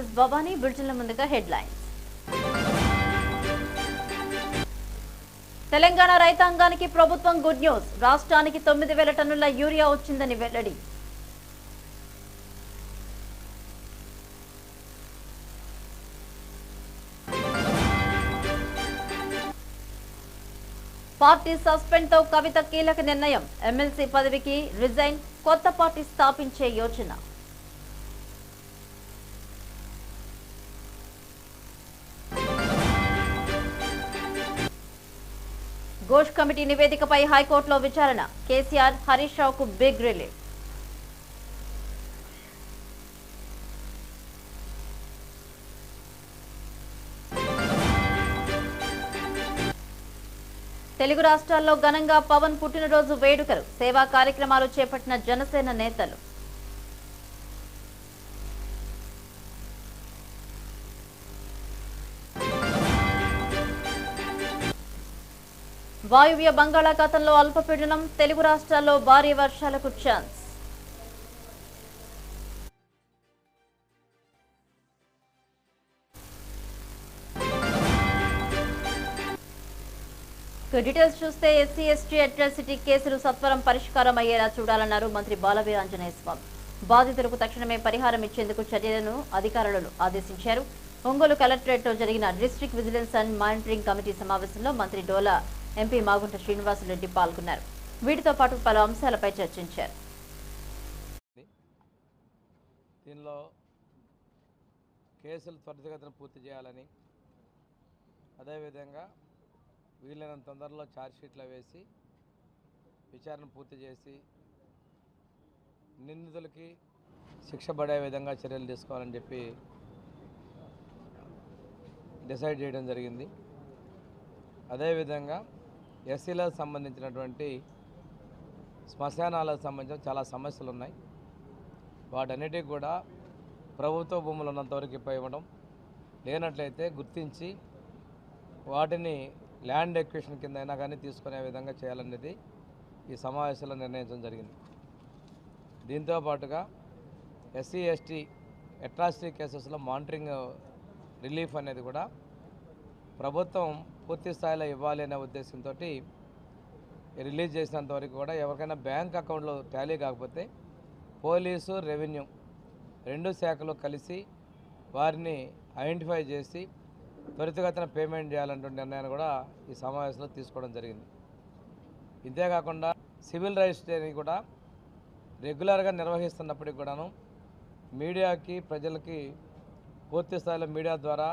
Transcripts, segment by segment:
This Bhavani బులెటిన్ల ముందుగా headlines Telangana రైతాంగానికి ప్రభుత్వం గుడ్ న్యూస్ రాష్ట్రానికి తొమ్మిది వేల టన్నుల యూరియా వచ్చిందని వెల్లడి. పార్టీ సస్పెండ్తో కవిత కీలక నిర్ణయం. ఎమ్మెల్సీ పదవికి రిజైన్ కొత్త పార్టీ స్థాపించే యోచన. ఘోష్ కమిటీ నివేదికపై హైకోర్టులో విచారణ. కేసీఆర్ హరీష్ రావుకు బిగ్ రిలీఫ్ తెలుగు రాష్ట్రాల్లో ఘనంగా పవన్ పుట్టినరోజు వేడుకలు. సేవా కార్యక్రమాలు చేపట్టిన జనసేన నేతలు. వాయువ్య బంగాళాఖాతంలో అల్పపీడనం తెలుగు రాష్ట్రాల్లో భారీ వర్షాలకు ఛాన్స్. డీటెయిల్స్ చూస్తే ఎస్సీ ఎస్టీ అట్రాసిటీ కేసులు సత్వరం పరిష్కారం అయ్యేలా చూడాలన్నారు మంత్రి బాలవీరాంజనేయ స్వామి బాధితులకు తక్షణమే పరిహారం ఇచ్చేందుకు చర్యలను అధికారులను ఆదేశించారు. ఒంగోలు కలెక్టరేట్లో జరిగిన district vigilance and monitoring committee సమావేశంలో మంత్రి డోలా ఎంపీ మాగుంట శ్రీనివాసరెడ్డి పాల్గొన్నారు. వీటితో పాటు పలు అంశాలపై చర్చించారు. దీనిలో కేసులు త్వరితగతిన పూర్తి చేయాలని అదేవిధంగా వీలైనంత తొందరలో ఛార్జ్షీట్లు వేసి విచారణ పూర్తి చేసి నిందితులకి శిక్ష పడే విధంగా చర్యలు తీసుకోవాలని చెప్పి డిసైడ్ చేయడం జరిగింది. అదేవిధంగా ఎస్సీలకు సంబంధించినటువంటి శ్మశానాలకు సంబంధించిన చాలా సమస్యలు ఉన్నాయి వాటన్నిటికి కూడా ప్రభుత్వ భూములు ఉన్నంతవరకు ఇప్ప ఇవ్వడం లేనట్లయితే గుర్తించి వాటిని ల్యాండ్ ఎక్విషన్ కింద అయినా కానీ తీసుకునే విధంగా చేయాలనేది ఈ సమావేశంలో నిర్ణయించడం జరిగింది. దీంతో పాటుగా ఎస్సీ ఎస్టీ అట్రాసిటీ కేసెస్లో మానిటరింగ్ రిలీఫ్ అనేది కూడా ప్రభుత్వం పూర్తి స్థాయిలో ఇవ్వాలి అనే ఉద్దేశంతో రిలీజ్ చేసినంత వరకు కూడా ఎవరికైనా బ్యాంక్ అకౌంట్లో టాలీ కాకపోతే పోలీసు రెవెన్యూ రెండు శాఖలు కలిసి వారిని ఐడెంటిఫై చేసి త్వరితగతిన పేమెంట్ చేయాలంటే నిర్ణయాన్ని కూడా ఈ సమావేశంలో తీసుకోవడం జరిగింది. ఇంతేకాకుండా సివిల్ రిజిస్ట్రీని కూడా రెగ్యులర్గా నిర్వహిస్తున్నప్పటికి కూడాను మీడియాకి ప్రజలకి పూర్తి స్థాయిలో మీడియా ద్వారా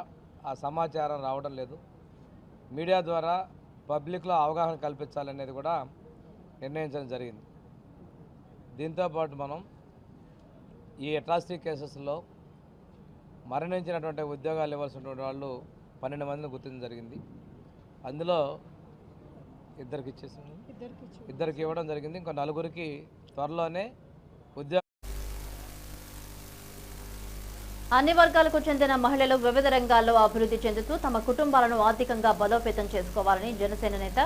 ఆ సమాచారం రావడం లేదు. మీడియా ద్వారా పబ్లిక్లో అవగాహన కల్పించాలనేది కూడా నిర్ణయించడం జరిగింది. దీంతోపాటు మనం ఈ అట్రాసిటీ కేసెస్లో మరణించినటువంటి ఉద్యోగాలు ఇవ్వాల్సినటువంటి వాళ్ళు పన్నెండు మందిని గుర్తించడం జరిగింది. అందులో ఇద్దరికి ఇచ్చేసాము ఇద్దరికి ఇవ్వడం జరిగింది. ఇంకో నలుగురికి త్వరలోనే ఉద్యోగ అన్ని వర్గాలకు చెందిన మహిళలు వివిధ రంగాల్లో అభివృద్ధి చెందుతూ తమ కుటుంబాలను ఆర్థికంగా బలోపేతం చేసుకోవాలని జనసేన నేత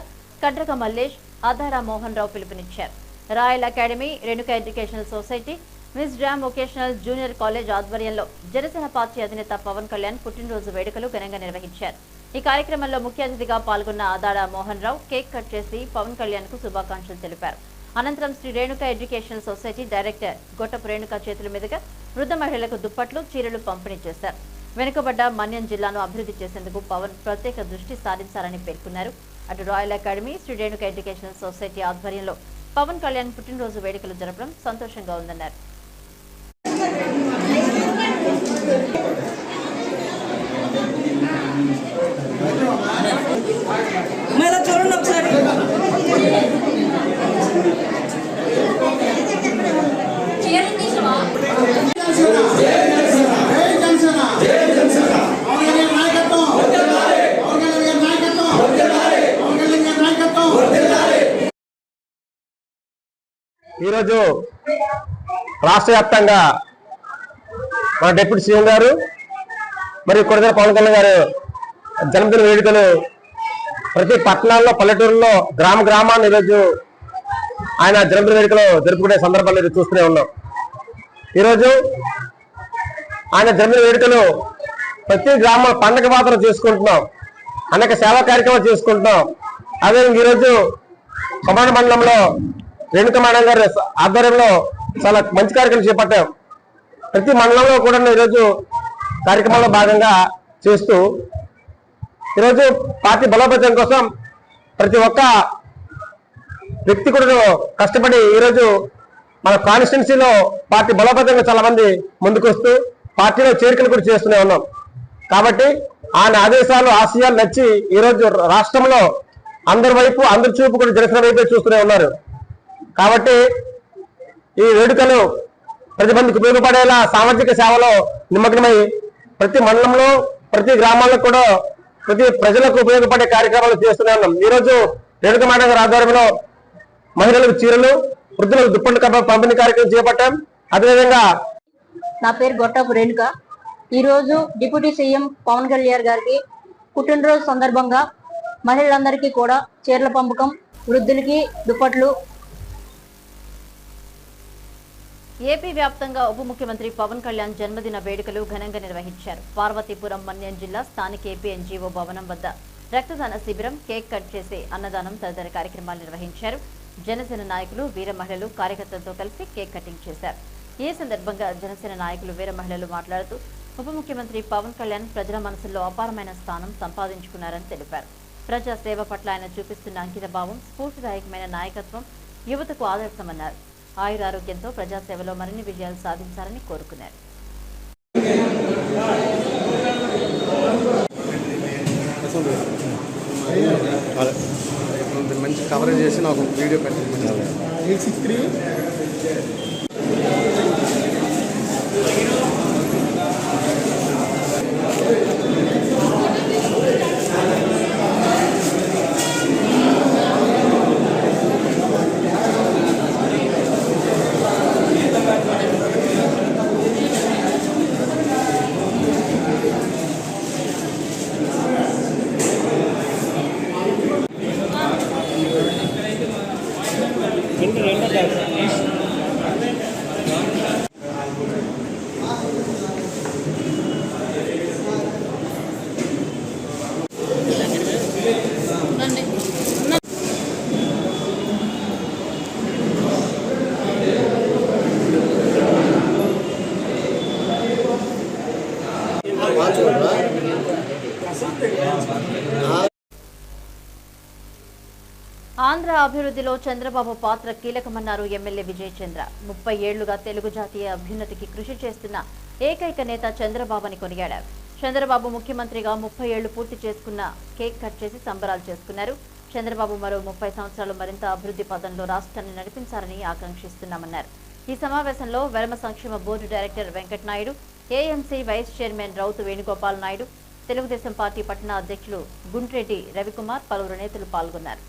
కడ్రక మల్లేష్ ఆధారా మోహన్ రావు పిలుపునిచ్చారు. Royal academy Renuka educational society miss డ్రామ్ వొకేషనల్ జూనియర్ కాలేజ్ ఆధ్వర్యంలో జనసేన పార్టీ అధినేత పవన్ కళ్యాణ్ పుట్టినరోజు వేడుకలు ఘనంగా నిర్వహించారు. ఈ కార్యక్రమంలో ముఖ్య అతిథిగా పాల్గొన్న ఆదాడ మోహన్ రావు కేక్ కట్ చేసి పవన్ కళ్యాణ్కు శుభాకాంక్షలు తెలిపారు. అనంతరం Shri Renuka education society director Gottapu Renuka చేతుల మీదుగా వృద్ధ మహిళలకు దుప్పట్లు చీరలు పంపిణీ చేశారు. వెనుకబడ్డ మన్యం జిల్లాను అభివృద్ధి చేసేందుకు పవన్ ప్రత్యేక దృష్టి సారించాలని పేర్కొన్నారు. అటు royal academy Shri Renuka education society ఆధ్వర్యంలో పవన్ కళ్యాణ్ పుట్టినరోజు వేడుకలు జరపడం సంతోషంగా ఉందన్నారు. ఈరోజు రాష్ట్ర వ్యాప్తంగా మన డిప్యూటీ సీఎం గారు మరియు కొడుదల పవన్ కళ్యాణ్ గారు జన్మదిన వేడుకలు ప్రతి పట్టణాల్లో పల్లెటూరులో గ్రామ గ్రామాన్ని ఈరోజు ఆయన జన్మదిన వేడుకలు జరుపుకునే సందర్భాలు చూస్తూనే ఉన్నాం. ఈరోజు ఆయన జన్మదిన వేడుకలు ప్రతి గ్రామం పండగ పాత్ర చేసుకుంటున్నాం. అనేక సేవా కార్యక్రమాలు చేసుకుంటున్నాం. అదే ఈరోజు కొమాండ మండలంలో రేణుక మేడం గారి ఆధ్వర్యంలో చాలా మంచి కార్యక్రమం చేపట్టాం. ప్రతి మండలంలో కూడా ఈరోజు కార్యక్రమంలో భాగంగా చేస్తూ ఈరోజు పార్టీ బలోపేతం కోసం ప్రతి ఒక్క వ్యక్తి కూడా కష్టపడి ఈరోజు మన కాన్స్టిట్యున్సీలో పార్టీ బలోపేతంగా చాలా మంది ముందుకు వస్తూ పార్టీలో చేరికలు కూడా చేస్తూనే ఉన్నాం. కాబట్టి ఆయన ఆదేశాలు ఆశయాలు నచ్చి ఈరోజు రాష్ట్రంలో అందరి వైపు అందరి చూపు కూడా జనసేన వైపే చూస్తూనే ఉన్నారు. కాబట్టి ఈ వేడుకలు ప్రతి మందికి ఉపయోగపడేలా సామాజిక సేవలో నిమగ్నమై ప్రతి మండలంలో ప్రతి గ్రామాల్లో కూడా ప్రతి ప్రజలకు ఉపయోగపడే కార్యక్రమాలు చేస్తూనే ఉన్నాం. ఈ రోజు రేణుక మేడం ఆధ్వర్యంలో మహిళలకు చీరలు వృద్ధులకు దుప్పటి పంపిణీ కార్యక్రమం చేపట్టాం. అదేవిధంగా నా పేరు గొట్టపు రేణుక. ఈరోజు డిప్యూటీ సీఎం పవన్ కళ్యాణ్ గారికి పుట్టినరోజు సందర్భంగా మహిళలందరికీ కూడా చీరల పంపకం వృద్ధులకి దుప్పట్లు ఏపీ వ్యాప్తంగా ఉప ముఖ్యమంత్రి పవన్ కళ్యాణ్ జన్మదిన వేడుకలు ఘనంగా నిర్వహించారు. పార్వతీపురం మన్యం జిల్లా స్థానిక ఏపీ ఎన్జీఓ భవనం వద్ద రక్తదాన శిబిరం కేక్ కట్ చేసి అన్నదానం తదితర కార్యక్రమాలు నిర్వహించారు. జనసేన నాయకులు వీర మహిళలు కార్యకర్తలతో కలిసి కేక్ కటింగ్ చేశారు. ఈ సందర్భంగా జనసేన నాయకులు వీర మహిళలు మాట్లాడుతూ ఉప ముఖ్యమంత్రి పవన్ కళ్యాణ్ ప్రజల మనసుల్లో అపారమైన స్థానం సంపాదించుకున్నారని తెలిపారు. ప్రజా సేవ పట్ల ఆయన చూపిస్తున్న అంకిత భావం స్ఫూర్తిదాయకమైన నాయకత్వం యువతకు ఆదర్శమన్నారు. ఆయురారోగ్యంతో ప్రజాసేవలో మరిన్ని విజయాలు సాధించాలని కోరుకున్నారు. మంచి కవరేజ్ చేసి నాకు వీడియో పెట్టండి. Eight six three. ఆంధ్ర అభివృద్ధిలో చంద్రబాబు పాత్ర కీలకమన్నారు ఎమ్మెల్యే విజయ్ చంద్ర ముప్పై ఏళ్ళుగా తెలుగు జాతీయ అభ్యున్నతికి కృషి చేస్తున్న ఏకైక నేత చంద్రబాబుని కొనియాడారు. చంద్రబాబు ముఖ్యమంత్రిగా ముప్పై ఏళ్ళు పూర్తి చేసుకున్న కేక్ కట్ చేసి సంబరాలు చేసుకున్నారు. చంద్రబాబు మరో ముప్పై సంవత్సరాలు మరింత అభివృద్ధి పదంలో రాష్ట్రాన్ని నడిపించాలని ఆకాంక్షిస్తున్నామన్నారు. ఈ సమావేశంలో వెలమ సంక్షేమ board director Venkatanaidu AMC vice chairman Rautu Venugopal Naidu Telugudesam party పట్టణ అధ్యక్షులు గుండ్రెడ్డి రవికుమార్ పలువురు నేతలు పాల్గొన్నారు.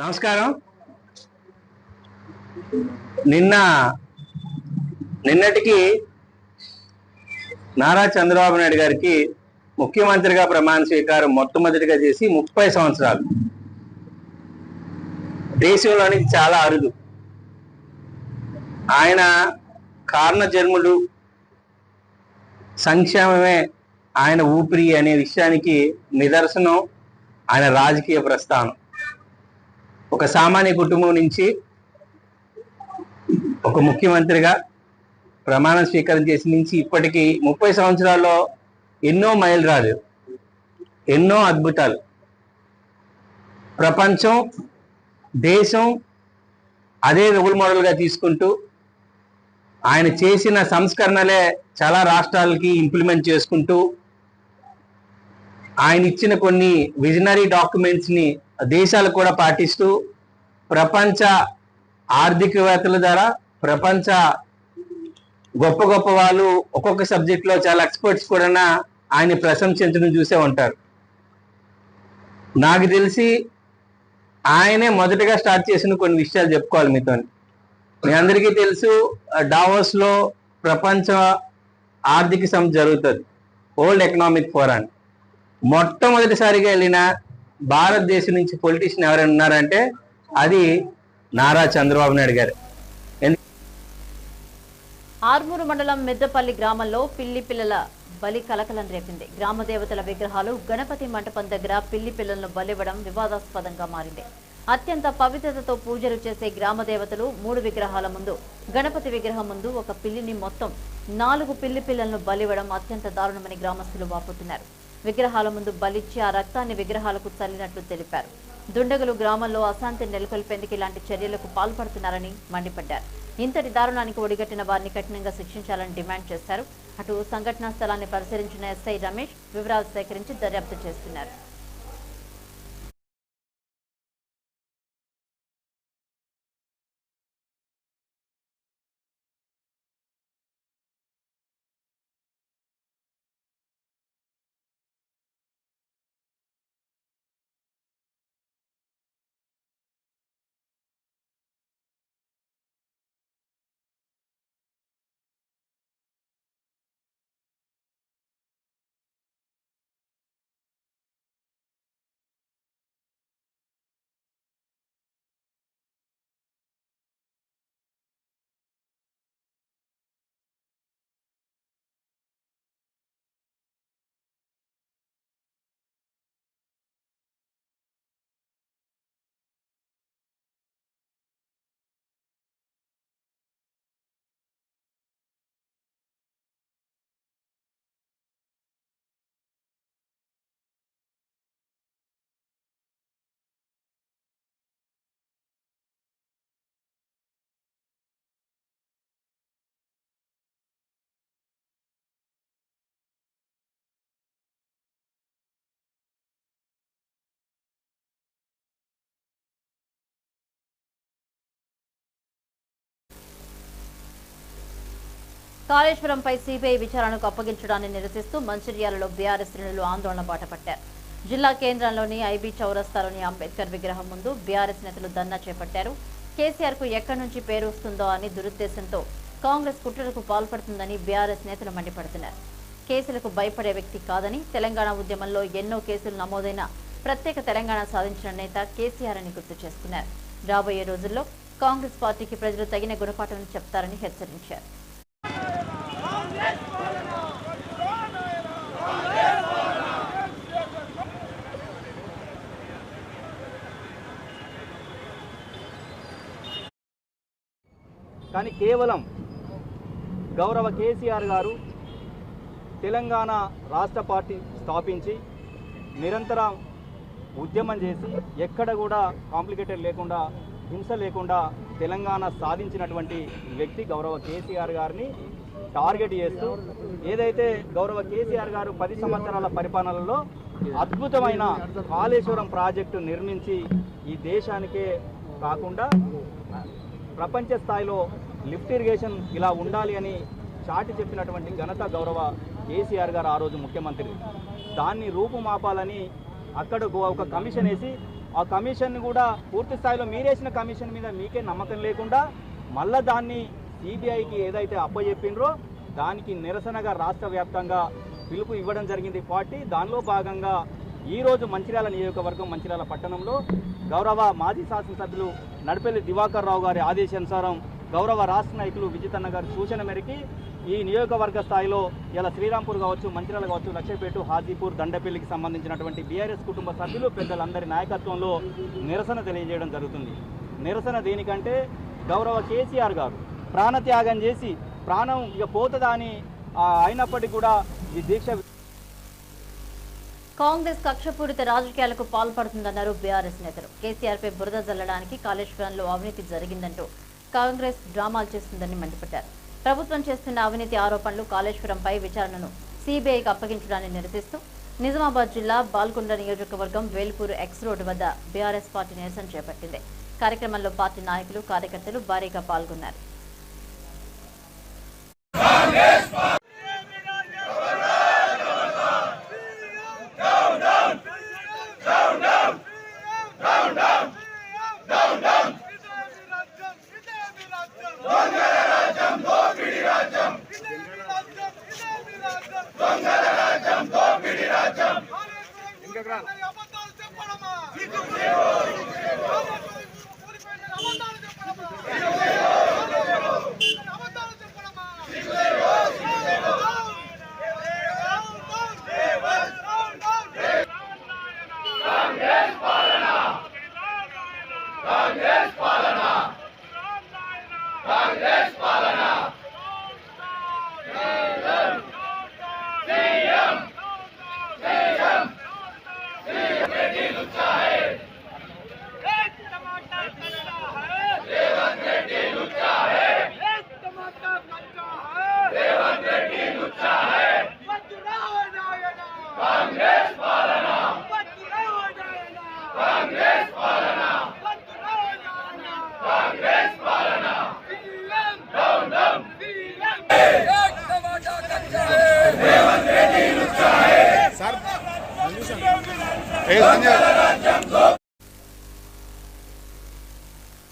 నమస్కారం. నిన్న నిన్నటికి నారా చంద్రబాబు నాయుడు గారికి ముఖ్యమంత్రిగా ప్రమాణ స్వీకారం మొట్టమొదటిగా చేసి ముప్పై సంవత్సరాలు. దేశంలోనికి చాలా అరుదు. ఆయన కారణ జన్ముడు సంక్షేమమే ఆయన ఊపిరి అనే విషయానికి నిదర్శనం ఆయన రాజకీయ ప్రస్థానం. ఒక సామాన్య కుటుంబం నుంచి ఒక ముఖ్యమంత్రిగా ప్రమాణం స్వీకారం చేసి నుంచి ఇప్పటికీ ముప్పై సంవత్సరాల్లో ఎన్నో మైలురాలు ఎన్నో అద్భుతాలు. ప్రపంచం దేశం అదే రోల్ మోడల్గా తీసుకుంటూ ఆయన చేసిన సంస్కరణలే చాలా రాష్ట్రాలకి ఇంప్లిమెంట్ చేసుకుంటూ ఆయన ఇచ్చిన కొన్ని విజనరీ డాక్యుమెంట్స్ని దేశాలు కూడా పాటిస్తూ ప్రపంచ ఆర్థికవేత్తల ద్వారా ప్రపంచ గొప్ప గొప్ప వాళ్ళు ఒక్కొక్క సబ్జెక్ట్లో చాలా ఎక్స్పర్ట్స్ కూడా ఆయన ప్రశంసించడం చూసే ఉంటారు. నాకు తెలిసి ఆయనే మొదటగా స్టార్ట్ చేసిన కొన్ని విషయాలు చెప్పుకోవాలి మీతో మీ అందరికీ తెలుసు డావోస్లో ప్రపంచ ఆర్థిక సమితి జరుగుతుంది. వరల్డ్ ఎకనామిక్ ఫోరాన్ మొట్టమొదటిసారిగా వెళ్ళిన భారతదేశం నుంచి పొలిటీషియన్ ఎవరైనా ఉన్నారంటే అది నారా చంద్రబాబు నాయుడు గారు. ఆర్మూరు మండలం మెద్దపల్లి గ్రామంలో పిల్లి పిల్లల బలి కలకలం రేపింది. గ్రామ దేవతల విగ్రహాలు గణపతి మంటపం దగ్గర పిల్లి పిల్లలను బలివ్వడం వివాదాస్పదంగా మారింది. అత్యంత పవిత్రతతో పూజలు చేసే గ్రామ దేవతలు మూడు విగ్రహాల ముందు గణపతి విగ్రహం ముందు ఒక పిల్లిని మొత్తం నాలుగు పిల్లి పిల్లలను బలివ్వడం అత్యంత దారుణమని గ్రామస్తులు వాపోతున్నారు. విగ్రహాల ముందు బలిచ్చి ఆ రక్తాన్ని విగ్రహాలకు చల్లినట్లు తెలిపారు. దుండగులు గ్రామంలో అశాంతి నెలకొల్పేందుకు ఇలాంటి చర్యలకు పాల్పడుతున్నారని మండిపడ్డారు. ఇంతటి దారుణానికి ఒడిగట్టిన వారిని కఠినంగా శిక్షించాలని డిమాండ్ చేశారు. అటు సంఘటనా స్థలాన్ని పరిశీలించిన ఎస్ఐ రమేష్ వివరాలు సేకరించి దర్యాప్తు చేస్తున్నారు. కాళేశ్వరంపై సిబిఐ విచారణకు అప్పగించడాన్ని నిరసిస్తూ మంచిర్యాలలో బీఆర్ఎస్ శ్రేణులు ఆందోళన బాటపట్టారు. జిల్లా కేంద్రంలోని ఐబీ చౌరస్తాలోని అంబేద్కర్ విగ్రహం ముందు బీఆర్ఎస్ నేతలు ధర్నా చేపట్టారు. కేసీఆర్కు ఎక్కడి నుంచి పేరు వస్తుందో అని దురుద్దేశంతో కాంగ్రెస్ కుట్రలకు పాల్పడుతుందని బీఆర్ఎస్ నేతలు మండిపడుతున్నారు. కేసులకు భయపడే వ్యక్తి కాదని తెలంగాణ ఉద్యమంలో ఎన్నో కేసులు నమోదైన ప్రత్యేక తెలంగాణ సాధించిన నేత కేసీఆర్ అని గుర్తు చేసుకున్నారు రాబోయే రోజుల్లో కాంగ్రెస్ పార్టీకి ప్రజలు తగిన గుణపాఠం చెప్తారని హెచ్చరించారు. కానీ కేవలం గౌరవ కేసీఆర్ గారు తెలంగాణ రాష్ట్ర పార్టీ స్థాపించి నిరంతరం ఉద్యమం చేసి ఎక్కడ కూడా కాంప్లికేటెడ్ లేకుండా హింస లేకుండా తెలంగాణ సాధించినటువంటి వ్యక్తి గౌరవ కేసీఆర్ గారిని టార్గెట్ చేస్తూ ఏదైతే గౌరవ కేసీఆర్ గారు పది సంవత్సరాల పరిపాలనలో అద్భుతమైన కాళేశ్వరం ప్రాజెక్టు నిర్మించి ఈ దేశానికే కాకుండా ప్రపంచ స్థాయిలో లిఫ్ట్ ఇరిగేషన్ ఇలా ఉండాలి అని చాటి చెప్పినటువంటి ఘనత గౌరవ కేసీఆర్ గారు ఆ రోజు ముఖ్యమంత్రి. దాన్ని రూపుమాపాలని అక్కడ ఒక కమిషన్ వేసి ఆ కమిషన్ కూడా పూర్తి స్థాయిలో మీరేసిన కమిషన్ మీద మీకే నమ్మకం లేకుండా మళ్ళా దాన్ని సిబిఐకి ఏదైతే అప్పచెప్పిండ్రో దానికి నిరసనగా రాష్ట్ర వ్యాప్తంగా పిలుపు ఇవ్వడం జరిగింది. పార్టీ దానిలో భాగంగా ఈరోజు మంచిర్యాల నియోజకవర్గం మంచిర్యాల పట్టణంలో గౌరవ మాజీ శాసనసభ్యులు నడిపెల్లి దివాకర్ రావు గారి ఆదేశానుసారం గౌరవ రాష్ట్ర నాయకులు విజితన్న గారి సూచన మేరకి ఈ నియోజకవర్గ స్థాయిలో ఇలా శ్రీరాంపూర్ కావచ్చు మంచిర్యాల కావచ్చు లక్ష్యపేట హాజీపూర్ దండపల్లికి సంబంధించినటువంటి బీఆర్ఎస్ కుటుంబ సభ్యులు పెద్దలందరి నాయకత్వంలో నిరసన తెలియజేయడం జరుగుతుంది. నిరసన దేనికంటే గౌరవ కేసీఆర్ గారు ప్రాణత్యాగం చేసి ప్రాణం ఇక పోతుందా అని అయినప్పటికీ కూడా ఈ దీక్ష కాంగ్రెస్ కక్షపూరిత రాజకీయాలకు పాల్పడుతుందన్నారు బీఆర్ఎస్ నేతలు. కేసీఆర్పై బురద జల్లడానికి కాళేశ్వరంలో అవినీతి జరిగిందంటూ కాంగ్రెస్ డ్రామాలు చేస్తుందని మండిపడ్డారు. ప్రభుత్వం చేస్తున్న అవినీతి ఆరోపణలు కాళేశ్వరంపై విచారణను సిబిఐకి అప్పగించడాన్ని నిరసిస్తూ నిజామాబాద్ జిల్లా బాల్కొండ నియోజకవర్గం వేల్పూర్ ఎక్స్ రోడ్డు వద్ద బీఆర్ఎస్ పార్టీ నిరసన చేపట్టింది. కార్యక్రమంలో పార్టీ నాయకులు కార్యకర్తలు భారీగా పాల్గొన్నారు.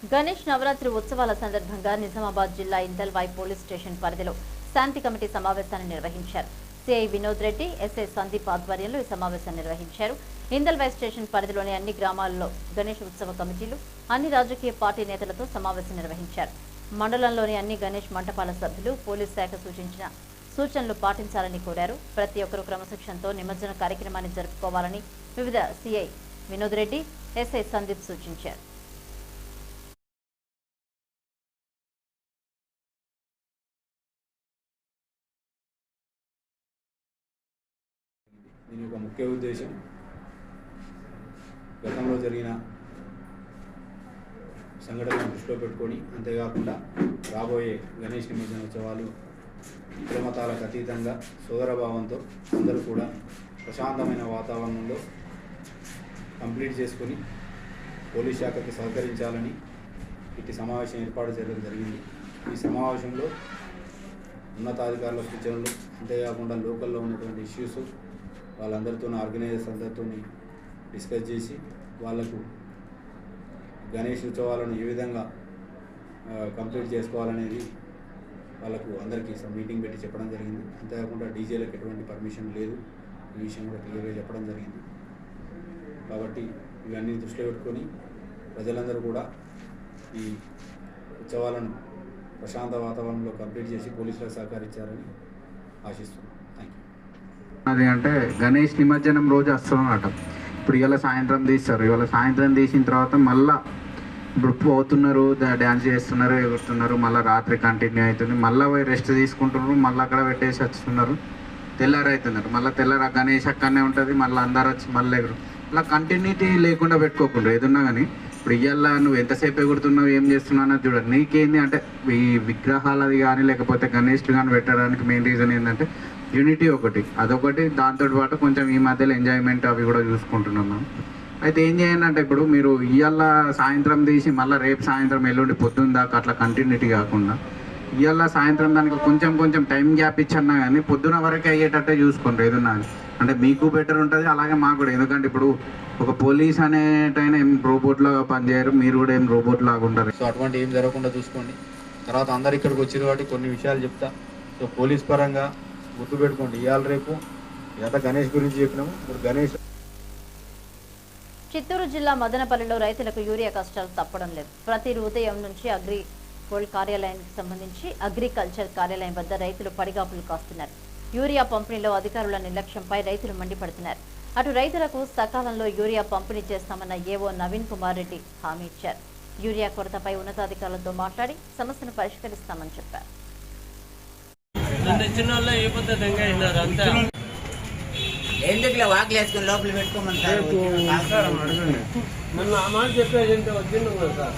గణేష్ నవరాత్రి ఉత్సవాల సందర్భంగా నిజామాబాద్ జిల్లా ఇందల్వాయ్ పోలీస్ స్టేషన్ పరిధిలో శాంతి కమిటీ సమావేశాన్ని నిర్వహించారు. సిఐ వినోద్ రెడ్డి ఎస్ఐ సందీప్ ఆధ్వర్యంలో ఈ సమావేశాన్ని నిర్వహించారు. ఇందల్వాయ్ స్టేషన్ పరిధిలోని అన్ని గ్రామాల్లో గణేష్ ఉత్సవ కమిటీలు అన్ని రాజకీయ పార్టీ నేతలతో సమావేశం నిర్వహించారు. మండలంలోని అన్ని గణేష్ మంటపాల సభ్యులు పోలీస్ శాఖ సూచించిన సూచనలు పాటించాలని కోరారు. ప్రతి ఒక్కరూ క్రమశిక్షణతో నిమజ్జన కార్యక్రమాన్ని జరుపుకోవాలని వివిధ సిఐ వినోద్ రెడ్డి ఎస్ఐ సందీప్ సూచించారు. దీని యొక్క ముఖ్య ఉద్దేశం గతంలో జరిగిన సంఘటనను దృష్టిలో పెట్టుకొని అంతేకాకుండా రాబోయే గణేష్ నిమజ్జన ఉత్సవాలు కులమతాలకు అతీతంగా సోదరభావంతో అందరూ కూడా ప్రశాంతమైన వాతావరణంలో కంప్లీట్ చేసుకొని పోలీస్ శాఖకి సహకరించాలని ఇట్టి సమావేశం ఏర్పాటు చేయడం జరిగింది. ఈ సమావేశంలో ఉన్నతాధికారుల సూచనలు అంతేకాకుండా లోకల్లో ఉన్నటువంటి ఇష్యూస్ వాళ్ళందరితో ఆర్గనైజర్స్ అందరితో డిస్కస్ చేసి వాళ్ళకు గణేష్ ఉత్సవాలను ఏ విధంగా కంప్లీట్ చేసుకోవాలనేది వాళ్ళకు అందరికీ మీటింగ్ పెట్టి చెప్పడం జరిగింది. అంతేకాకుండా డీజేలకు ఎటువంటి పర్మిషన్ లేదు. ఈ విషయం కూడా క్లియర్గా చెప్పడం జరిగింది. కాబట్టి ఇవన్నీ దృష్టిలో పెట్టుకొని ప్రజలందరూ కూడా ఈ ఉత్సవాలను ప్రశాంత వాతావరణంలో కంప్లీట్ చేసి పోలీసులకు సహకరించారని ఆశిస్తున్నాను అది అంటే గణేష్ నిమజ్జనం రోజు వస్తుందన్నమాట. ఇప్పుడు ఇవాళ సాయంత్రం తీస్తారు. ఇవాళ సాయంత్రం తీసిన తర్వాత మళ్ళా ఇప్పుడు పోతున్నారు డ్యాన్స్ చేస్తున్నారు ఎగురుతున్నారు మళ్ళీ రాత్రి కంటిన్యూ అవుతుంది. మళ్ళీ పోయి రెస్ట్ తీసుకుంటున్నారు మళ్ళీ అక్కడ పెట్టేసి వస్తున్నారు తెల్లారి అవుతున్నారు మళ్ళీ తెల్లారి గణేష్ అక్కడనే ఉంటుంది. మళ్ళీ అందరు వచ్చి మళ్ళీ ఎగురు ఇలా కంటిన్యూటీ లేకుండా పెట్టుకోకుండా ఏదున్నా కానీ ఇప్పుడు ఇవాళ నువ్వు ఎంతసేపు ఎగురుతున్నావు ఏం చేస్తున్నావు అన్నది చూడండి నీకేంది అంటే ఈ విగ్రహాలది కానీ లేకపోతే గణేష్లు కానీ పెట్టడానికి మెయిన్ రీజన్ ఏంటంటే యూనిటీ ఒకటి. అదొకటి దాంతో పాటు కొంచెం ఈ మధ్యలో ఎంజాయ్మెంట్ అవి కూడా చూసుకుంటున్నాం అయితే ఏం చేయండి అంటే ఇప్పుడు మీరు ఇవాళ సాయంత్రం తీసి మళ్ళీ రేపు సాయంత్రం ఎల్లుండి పొద్దున్న దాకా అట్లా కంటిన్యూటీ కాకుండా ఇవాళ సాయంత్రం దానికి కొంచెం కొంచెం టైం గ్యాప్ ఇచ్చన్నా కానీ పొద్దున వరకే అయ్యేటట్టే చూసుకోండి ఏదన్నా. అంటే మీకు బెటర్ ఉంటుంది అలాగే మాకు కూడా. ఎందుకంటే ఇప్పుడు ఒక పోలీస్ అనేటైనా ఏం రోబోట్ లాగా పనిచేయరు మీరు కూడా ఏం రోబోట్ లాగా ఉంటారు సో అటువంటి ఏం జరగకుండా చూసుకోండి. తర్వాత అందరు ఇక్కడికి వచ్చిన కాబట్టి కొన్ని విషయాలు చెప్తా. సో పోలీస్ పరంగా గుర్తుపెట్టుకోండి ఇవాళ రేపు గత గణేష్ గురించి చెప్పినాము ఇప్పుడు గణేష్ చిత్తూరు జిల్లా మదనపల్లిలో రైతులకు యూరియా కష్టాలు తప్పడం లేదు. ప్రతి ఉదయం నుంచి అగ్రి గోల్డ్ కార్యాలయానికి సంబంధించి అగ్రికల్చర్ కార్యాలయం వద్ద రైతులు పడిగాపులు కాస్తున్నారు. యూరియా పంపిణీలో అధికారుల నిర్లక్ష్యంపై రైతులు మండిపడుతున్నారు. అటు రైతులకు సకాలంలో యూరియా పంపిణీ చేస్తామన్న ఏవో నవీన్ కుమార్ రెడ్డి హామీ ఇచ్చారు. యూరియా కొరతపై ఉన్నతాధికారులతో మాట్లాడి సమస్యను పరిష్కరిస్తామని చెప్పారు. ఎందుకులే వాకులు వేసుకుని లోపల పెట్టుకోమని సార్ మొన్న ఆ మాట చెప్పేది అంటే వచ్చిండు సార్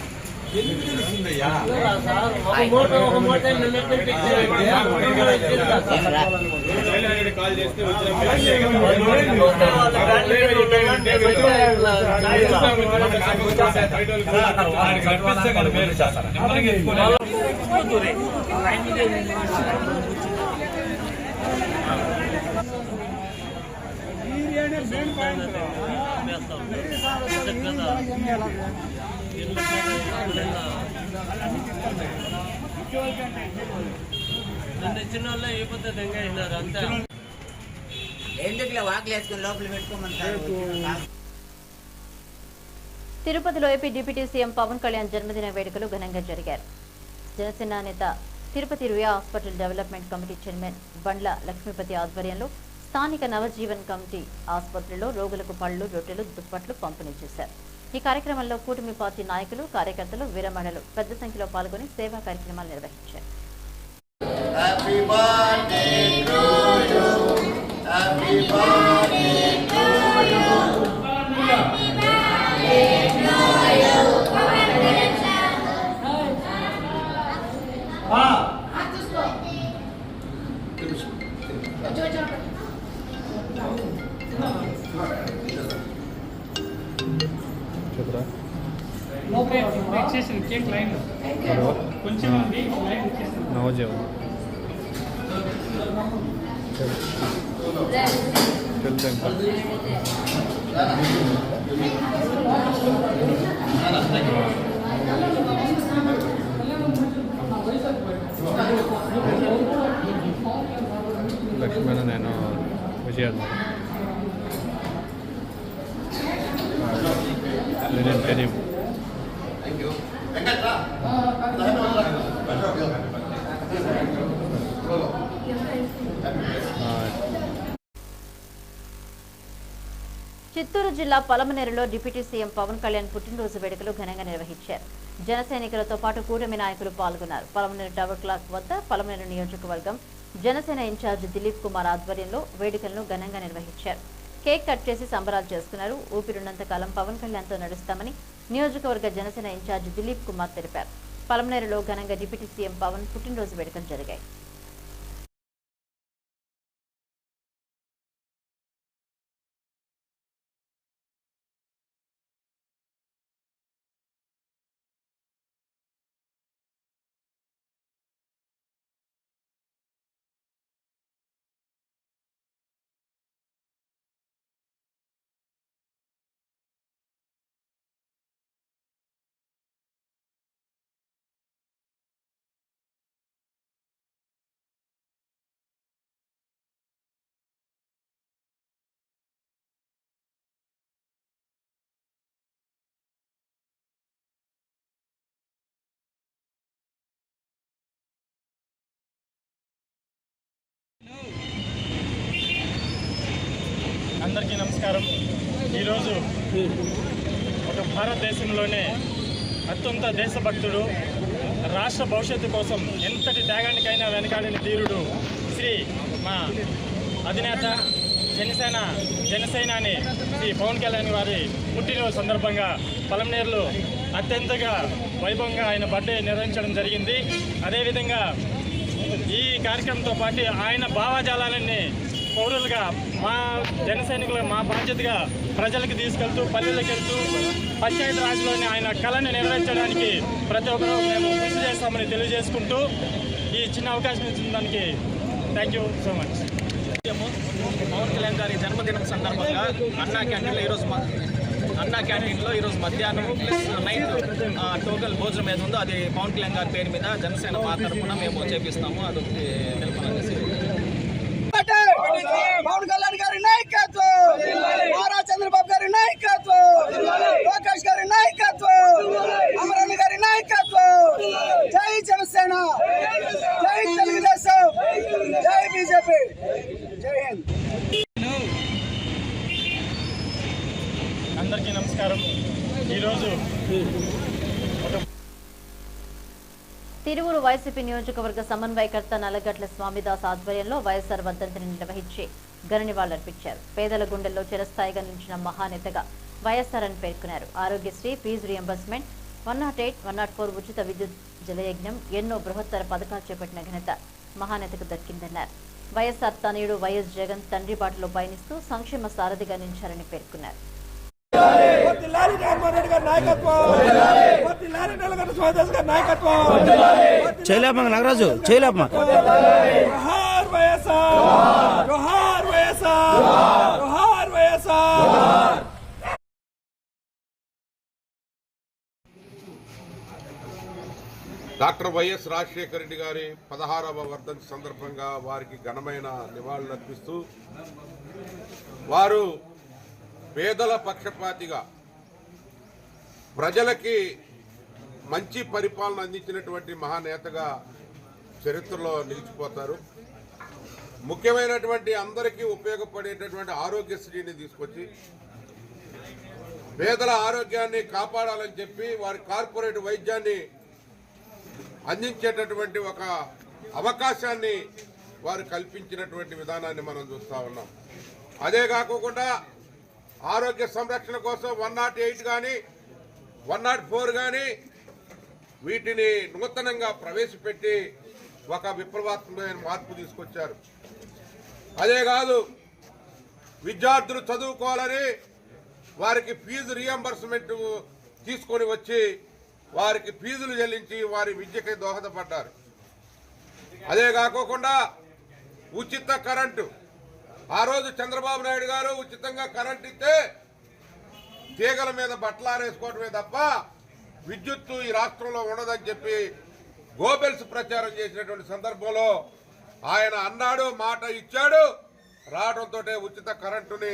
తిరుపతిలో AP deputy CM Pawan Kalyan జన్మదిన వేడుకలు ఘనంగా జరిగారు. జనసేన నేత Tirupati Ruya hospital development committee chairman Bandla Lakshmipati ఆధ్వర్యంలో స్థానిక నవజీవన్ కమిటీ ఆసుపత్రిలో రోగులకు పళ్ళు రొట్టెలు దుప్పట్లు పంపిణీ చేశారు. ఈ కార్యక్రమంలో కూటమి పార్టీ నాయకులు కార్యకర్తలు వీరమహిళలు పెద్ద సంఖ్యలో పాల్గొని సేవా కార్యక్రమాలు నిర్వహించారు. ఉంది లైన్ వచ్చేసింది నవజీవన్ లక్ష్మణ నేను విజయాలు నేను కరీం చిత్తూరు జిల్లా పలమనేరులో డిప్యూటీ సీఎం పవన్ కళ్యాణ్ పుట్టినరోజు వేడుకలు ఘనంగా నిర్వహించారు. జన సైనికులతో పాటు కూటమి నాయకులు పాల్గొన్నారు. పలమనేరు టవర్ క్లాక్ వద్ద పలమనేరు నియోజకవర్గం జనసేన ఇన్ఛార్జ్ దిలీప్ కుమార్ ఆధ్వర్యంలో వేడుకలను ఘనంగా నిర్వహించారు. కేక్ కట్ చేసి సంబరాలు చేసుకున్నారు. ఊపిరున్నంత కాలం పవన్ కళ్యాణ్తో నడుస్తామని నియోజకవర్గ జనసేన ఇన్ఛార్జ్ దిలీప్ కుమార్ తెలిపారు. పలమనేరులో ఘనంగా డిప్యూటీ సీఎం పవన్ పుట్టినరోజు వేడుకలు జరిగాయి. ఒక భారతదేశంలోనే అత్యంత దేశభక్తుడు రాష్ట్ర భవిష్యత్తు కోసం ఎంతటి త్యాగానికైనా వెనకాడిన ధీరుడు శ్రీ మా అధినేత జనసేన జనసేనాని శ్రీ పవన్ కళ్యాణ్ వారి పుట్టినరోజు సందర్భంగా పలంనేరులో అత్యంతగా వైభవంగా ఆయన బర్త్డే నిర్వహించడం జరిగింది. అదేవిధంగా ఈ కార్యక్రమంతో పాటు ఆయన భావజాలాలన్నీ పౌరులుగా మా జన మా బాధ్యతగా ప్రజలకు తీసుకెళ్తూ పల్లెలకు వెళ్తూ పంచాయతీ రాజులోని ఆయన కళను నెరవేర్చడానికి ప్రతి ఒక్కరూ మేము కృషి చేస్తామని తెలియజేసుకుంటూ ఈ చిన్న అవకాశం ఇచ్చిన దానికి thank you so much Pawan Kalyan garu జన్మదినం సందర్భంగా అన్నా క్యాంటీన్లో ఈరోజు మా అన్నా క్యాంటీన్లో ఈరోజు మధ్యాహ్నం ప్లస్ నైట్ ఆ, భోజనం ఏది ఉందో అది పవన్ కళ్యాణ్ గారి పేరు మీద జనసేన మా తరఫున మేము చేపిస్తాము. అది తెలుపాలని పవన్ కళ్యాణ్ గారి నాయకత్వం నారా చంద్రబాబు గారి నాయకత్వం లోకేష్ గారి నాయకత్వం అమరన్న గారి నాయకత్వం. జై జనసేన జై తెలుగుదేశం జై బీజేపీ. జై హింద్. అందరికీ నమస్కారం. ఈరోజు తిరువురు వైసీపీ నియోజకవర్గ సమన్వయకర్త నల్లగట్ల స్వామిదాస్ ఆధ్వర్యంలో వైఎస్ఆర్ వర్ధంతిని నిర్వహించి ఘన నివాళులర్పించారు పేదల గుండెల్లో చిరస్థాయిగా నిలిచిన మహానేతగా వైఎస్ఆర్ అని పేర్కొన్నారు. Aarogyasri fee reimbursement one nought eight one nought four ఉచిత విద్యుత్ జలయజ్ఞం ఎన్నో బృహత్తర పథకాలు చేపట్టిన ఘనత మహానేతకు దక్కిందన్నారు. వైఎస్ఆర్ తనయుడు వైఎస్ జగన్ తండ్రి బాటలో పయనిస్తూ సంక్షేమ సారథిగా నిలిచారని పేర్కొన్నారు. గారి నాయకత్వం. గారి నాగరాజు చేయలేపమ్మ. జోహార్ వైఎస్ఆర్. జోహార్. వైఎస్ఆర్! జోహార్! YSR! Doctor YS Rajasekhara Reddy garu పదహారవ వర్ధంతి సందర్భంగా వారికి ఘనమైన నివాళులర్పిస్తూ వారు పేదల పక్షపాతిగా ప్రజలకి మంచి పరిపాలన అందించినటువంటి మహానేతగా చరిత్రలో నిలిచిపోతారు. ముఖ్యమైనటువంటి అందరికీ ఉపయోగపడేటటువంటి ఆరోగ్యశ్రీని తీసుకొచ్చి పేదల ఆరోగ్యాన్ని కాపాడాలని చెప్పి వారి కార్పొరేట్ వైద్యాన్ని అందించేటటువంటి ఒక అవకాశాన్ని వారు కల్పించినటువంటి విధానాన్ని మనం చూస్తూ ఉన్నాం. అదే కాకుండా ఆరోగ్య సంరక్షణ కోసం వన్ నాట్ ఎయిట్ కానీ వన్ నాట్ ఫోర్ కానీ వీటిని నూతనంగా ప్రవేశపెట్టి ఒక విప్లవాత్మకమైన మార్పు తీసుకొచ్చారు. అదే కాదు విద్యార్థులు చదువుకోవాలని వారికి ఫీజు రియంబర్స్మెంట్ తీసుకొని వచ్చి వారికి ఫీజులు చెల్లించి వారి విద్యకి దోహదపడ్డారు. అదే కాకోకుండా ఉచిత కరెంటు. ఆ రోజు చంద్రబాబు నాయుడు గారు ఉచితంగా కరెంట్ ఇస్తే తీగల మీద బట్టలు ఆరేసుకోవడమే తప్ప విద్యుత్తు ఈ రాష్ట్రంలో ఉండదని చెప్పి గోబెల్స్ ప్రచారం చేసినటువంటి సందర్భంలో ఆయన అన్నాడు మాట ఇచ్చాడు. రావడంతో ఉచిత కరెంటుని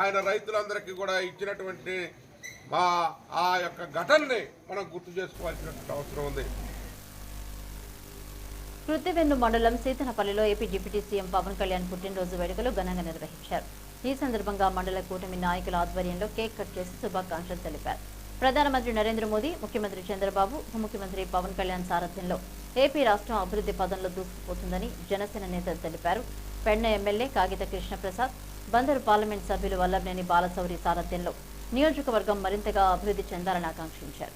ఆయన రైతులందరికీ కూడా ఇచ్చినటువంటి మా ఆ యొక్క ఘటనని మనం గుర్తు చేసుకోవాల్సినటువంటి అవసరం ఉంది. కృత్తివెన్ను మండలం సీతనపల్లిలో AP deputy CM Pawan Kalyan పుట్టినరోజు వేడుకలు ఘనంగా నిర్వహించారు. ఈ సందర్భంగా మండల కూటమి నాయకుల ఆధ్వర్యంలో కేక్ కట్ చేసి శుభాకాంక్షలు తెలిపారు. ప్రధానమంత్రి నరేంద్ర మోదీ ముఖ్యమంత్రి చంద్రబాబు ఉప ముఖ్యమంత్రి పవన్ కళ్యాణ్ సారథ్యంలో ఏపీ రాష్ట్రం అభివృద్ధి పదంలో దూసుకుపోతుందని జనసేన నేతలు తెలిపారు. పెన్న ఎమ్మెల్యే కాగిత కృష్ణప్రసాద్ బందరు పార్లమెంట్ సభ్యులు వల్లభనేని బాలసౌరి సారథ్యంలో నియోజకవర్గం మరింతగా అభివృద్ధి చెందాలని ఆకాంక్షించారు.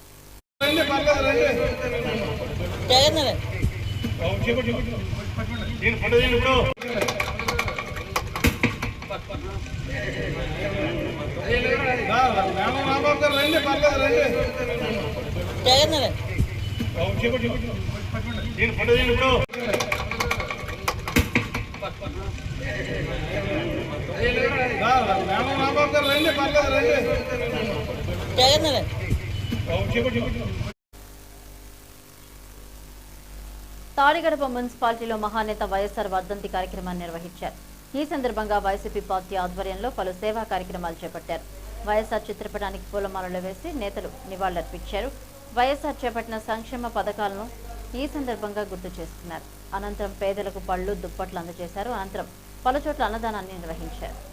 తాడిగడప మున్సిపాలిటీలో మహానేత వైఎస్ఆర్ వర్ధంతి కార్యక్రమాన్ని నిర్వహించారు. ఈ సందర్భంగా వైసీపీ పార్టీ ఆధ్వర్యంలో పలు సేవా కార్యక్రమాలు చేపట్టారు. వైఎస్ఆర్ చిత్రపటానికి పూలమాలలు వేసి నేతలు నివాళులర్పించారు. వైఎస్ఆర్ చేపట్టిన సంక్షేమ పథకాలను ఈ సందర్భంగా గుర్తు చేసుకున్నారు అనంతరం పేదలకు పళ్ళు దుప్పట్లు అందజేశారు. అనంతరం పలుచోట్ల అన్నదానాన్ని నిర్వహించారు.